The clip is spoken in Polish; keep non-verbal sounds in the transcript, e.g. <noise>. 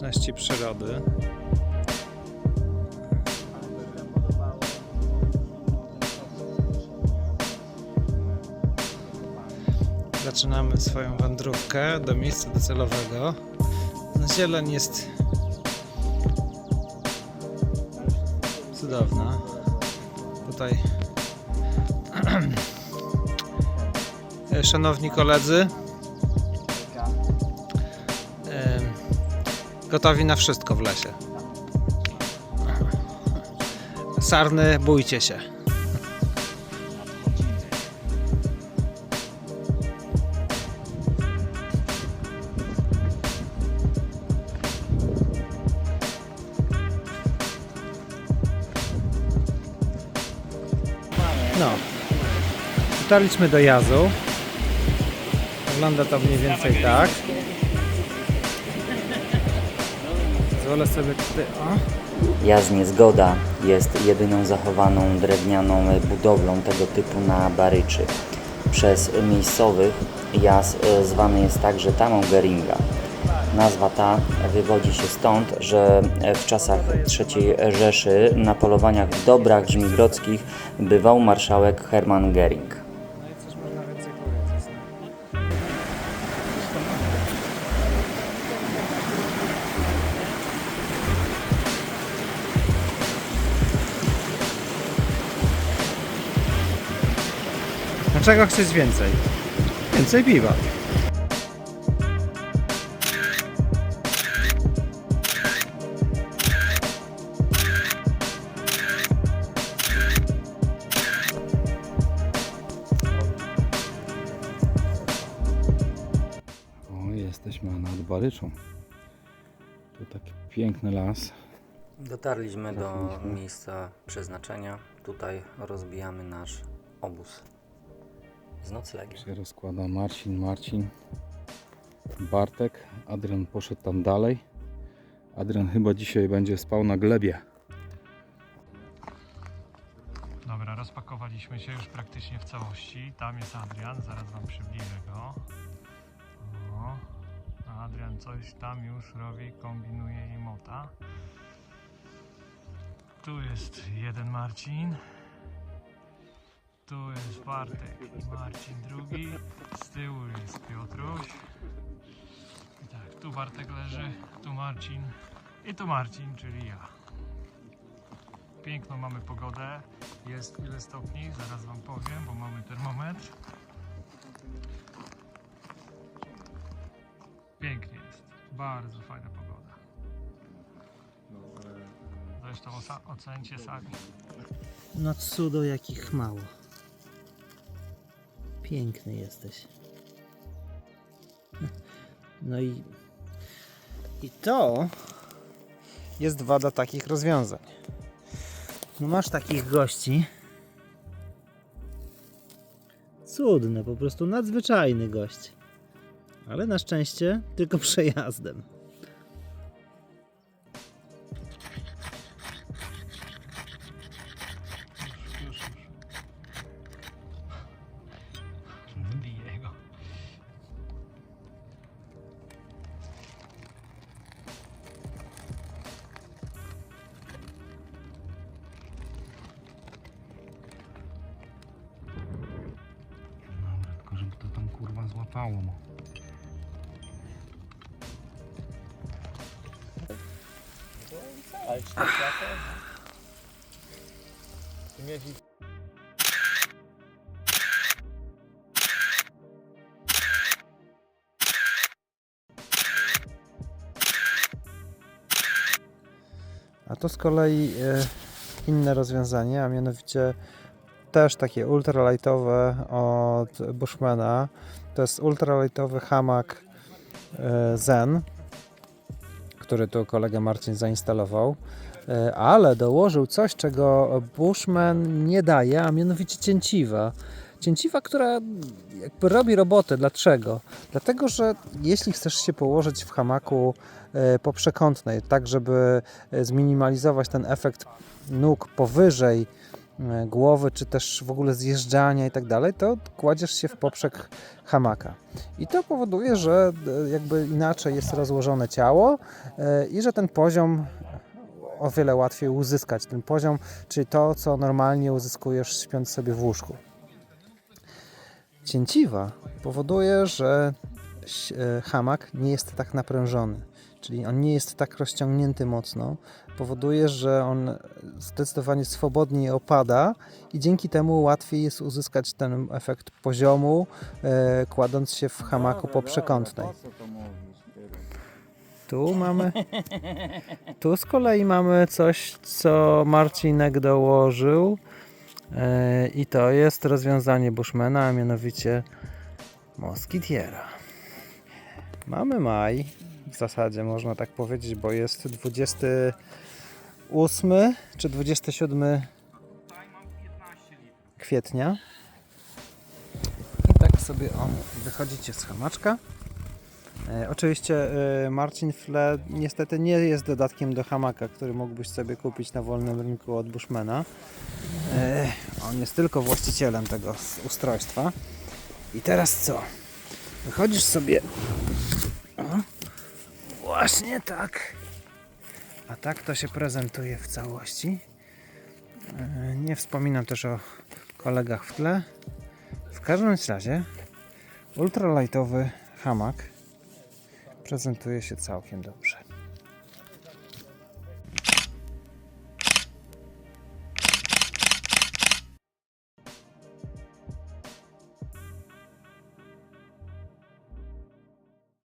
fantastyczności przyrody. Zaczynamy swoją wędrówkę do miejsca docelowego. No, Zieleń jest cudowna. Tutaj <clears throat> szanowni koledzy gotowi na wszystko w lesie. Sarny, bójcie się. No. Dotarliśmy do jazu. Wygląda to mniej więcej tak. Pozwolę sobie Niezgoda jest jedyną zachowaną drewnianą budowlą tego typu na Baryczy. Przez miejscowych jaz e, zwany jest także tamą Geringa. Nazwa ta wywodzi się stąd, że w czasach III Rzeszy na polowaniach w Dobrach Żmigrodzkich bywał marszałek Hermann Gering. Dlaczego chcesz więcej? Więcej piwa. O, jesteśmy nad Baryczą. Tu taki piękny las. Dotarliśmy do Trafiliśmy. miejsca przeznaczenia. Tutaj rozbijamy nasz obóz z noclegiem. się rozkłada Marcin, Marcin, Bartek. Adrian poszedł tam dalej. Adrian chyba dzisiaj będzie spał na glebie. Dobra, rozpakowaliśmy się już praktycznie w całości. Tam jest Adrian, zaraz Wam przybliżę go. O, a Adrian coś tam już robi, kombinuje i mota. Tu jest jeden Marcin. Tu jest Bartek Marcin drugi. Z tyłu jest Piotruś. I tak, tu Bartek leży, tu Marcin i tu Marcin, czyli ja. Piękną mamy pogodę. Jest ile stopni? Zaraz Wam powiem, bo mamy termometr. Pięknie jest. Bardzo fajna pogoda. Zresztą ocencie sami. No cudo jakich mało. Piękny jesteś. <laughs> No i, i to jest wada takich rozwiązań. No masz takich gości. Cudny, po prostu nadzwyczajny gość. Ale na szczęście tylko <laughs> przejazdem. Kurwa złapało mu. A to z kolei e, inne rozwiązanie, a mianowicie też takie ultralightowe od Bushmana. To jest ultralightowy hamak e, Zen, który tu kolega Marcin zainstalował, e, ale dołożył coś, czego Bushman nie daje, a mianowicie cięciwa. Cięciwa, która jakby robi robotę. Dlaczego? Dlatego, że jeśli chcesz się położyć w hamaku e, poprzekątnej, tak żeby zminimalizować ten efekt nóg powyżej głowy, czy też w ogóle zjeżdżania i tak dalej, to kładziesz się w poprzek hamaka. I to powoduje, że e, jakby inaczej jest rozłożone ciało e, i że ten poziom o wiele łatwiej uzyskać. Ten poziom, czyli to, co normalnie uzyskujesz śpiąc sobie w łóżku. Cięciwa powoduje, że e, hamak nie jest tak naprężony, czyli on nie jest tak rozciągnięty mocno. Powoduje, że on zdecydowanie swobodniej opada i dzięki temu łatwiej jest uzyskać ten efekt poziomu, e, kładąc się w hamaku po przekątnej. Tu mamy. Tu z kolei mamy coś, co Marcinek dołożył. E, I to jest rozwiązanie Bushmana, a mianowicie Moskitiera. Mamy maj, w zasadzie można tak powiedzieć, bo jest 28 czy 27 kwietnia. I tak sobie on wychodzicie z hamaczka. E, oczywiście e, Marcin Fle niestety nie jest dodatkiem do hamaka, który mógłbyś sobie kupić na wolnym rynku od Bushmana. E, on jest tylko właścicielem tego ustrojstwa. I teraz co? Wychodzisz sobie. Właśnie tak. A tak to się prezentuje w całości. E, Nie wspominam też o kolegach w tle. W każdym razie ultralightowy hamak prezentuje się całkiem dobrze.